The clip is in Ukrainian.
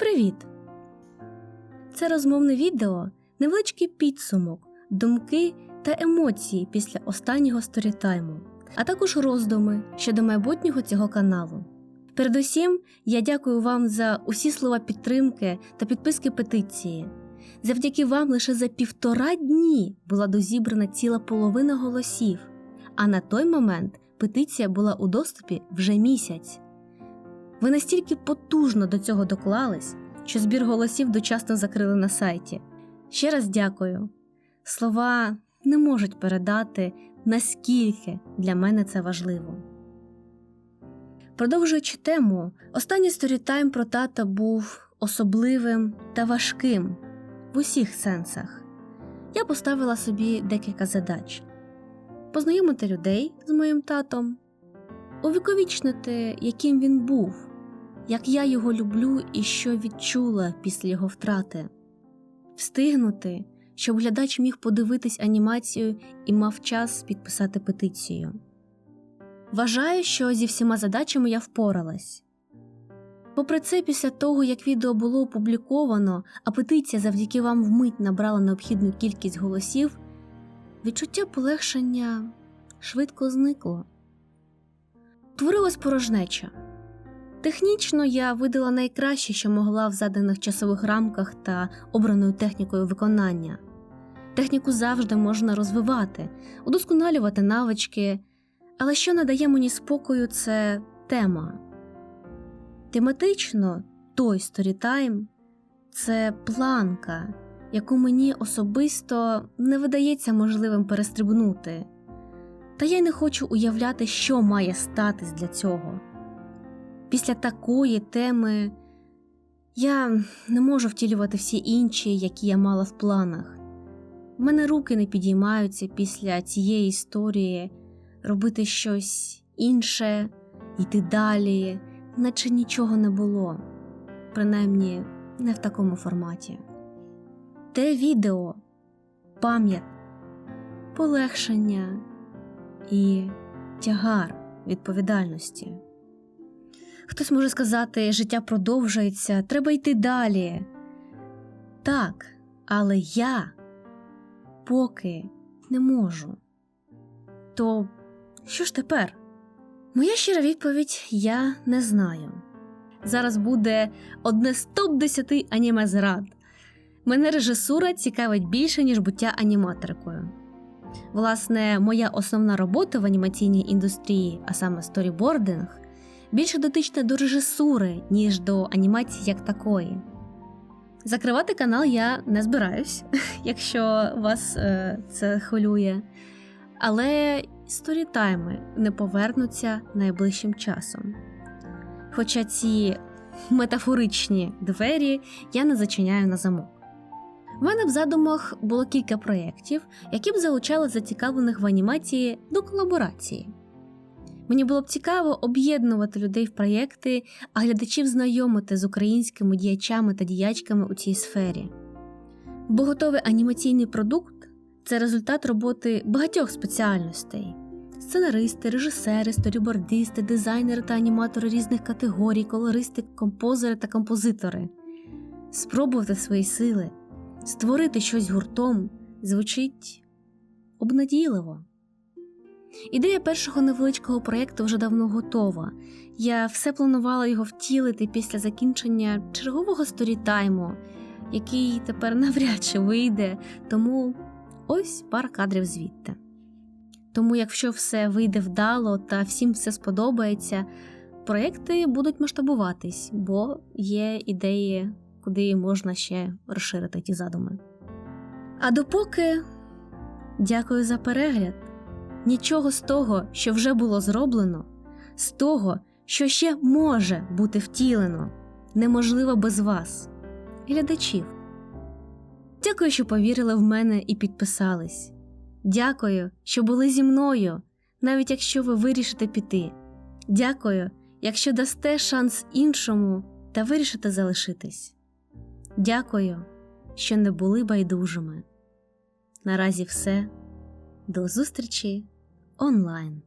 Привіт! Це розмовне відео, невеличкий підсумок, думки та емоції після останнього сторітайму, а також роздуми щодо майбутнього цього каналу. Передусім, я дякую вам за усі слова підтримки та підписки петиції. Завдяки вам лише за півтора дні була дозібрана ціла половина голосів, а на той момент петиція була у доступі вже місяць. Ви настільки потужно до цього доклались, що збір голосів дочасно закрили на сайті. Ще раз дякую. Слова не можуть передати, наскільки для мене це важливо. Продовжуючи тему, останній сторітайм про тата був особливим та важким в усіх сенсах. Я поставила собі декілька задач: познайомити людей з моїм татом, увіковічнити, яким він був, як я його люблю і що відчула після його втрати, встигнути, щоб глядач міг подивитись анімацію і мав час підписати петицію. Вважаю, що зі всіма задачами я впоралась. Попри це, після того, як відео було опубліковано, а петиція завдяки вам вмить набрала необхідну кількість голосів, відчуття полегшення швидко зникло. Творилась порожнеча. Технічно я видала найкраще, що могла в заданих часових рамках та обраною технікою виконання. Техніку завжди можна розвивати, удосконалювати навички, але що надає мені спокою, це тема. Тематично той сторітайм це планка, яку мені особисто не видається можливим перестрибнути, та я й не хочу уявляти, що має статись для цього. Після такої теми я не можу втілювати всі інші, які я мала в планах. В мене руки не підіймаються після цієї історії робити щось інше, йти далі, наче нічого не було, принаймні не в такому форматі. Те відео, пам'ять, полегшення і тягар відповідальності. Хтось може сказати, життя продовжується, треба йти далі. Так, але я поки не можу. То що ж тепер? Моя щира відповідь я не знаю. Зараз буде одне з топ 10 аніме зрад. Мене режисура цікавить більше, ніж буття аніматоркою. Власне, моя основна робота в анімаційній індустрії, а саме сторібординг, більше дотична до режисури, ніж до анімації як такої. Закривати канал я не збираюсь, якщо вас е, це хвилює. Але сторітайми не повернуться найближчим часом. Хоча ці метафоричні двері я не зачиняю на замок. У мене в задумах було кілька проєктів, які б залучали зацікавлених в анімації до колаборації. Мені було б цікаво об'єднувати людей в проєкти, а глядачів знайомити з українськими діячами та діячками у цій сфері. Бо готовий анімаційний продукт це результат роботи багатьох спеціальностей: сценаристи, режисери, сторібордисти, дизайнери та аніматори різних категорій, колористи, композери та композитори. Спробувати свої сили, створити щось гуртом звучить обнадійливо. Ідея першого невеличкого проєкту вже давно готова. Я все планувала його втілити після закінчення чергового сторітайму, який тепер навряд чи вийде, тому ось пара кадрів звідти. Тому, якщо все вийде вдало та всім все сподобається, проєкти будуть масштабуватись, бо є ідеї, куди можна ще розширити ті задуми. А допоки дякую за перегляд. Нічого з того, що вже було зроблено, з того, що ще може бути втілено, неможливо без вас, глядачів. Дякую, що повірили в мене і підписались. Дякую, що були зі мною, навіть якщо ви вирішите піти. Дякую, якщо дасте шанс іншому та вирішите залишитись. Дякую, що не були байдужими. Наразі все. До зустрічі онлайн.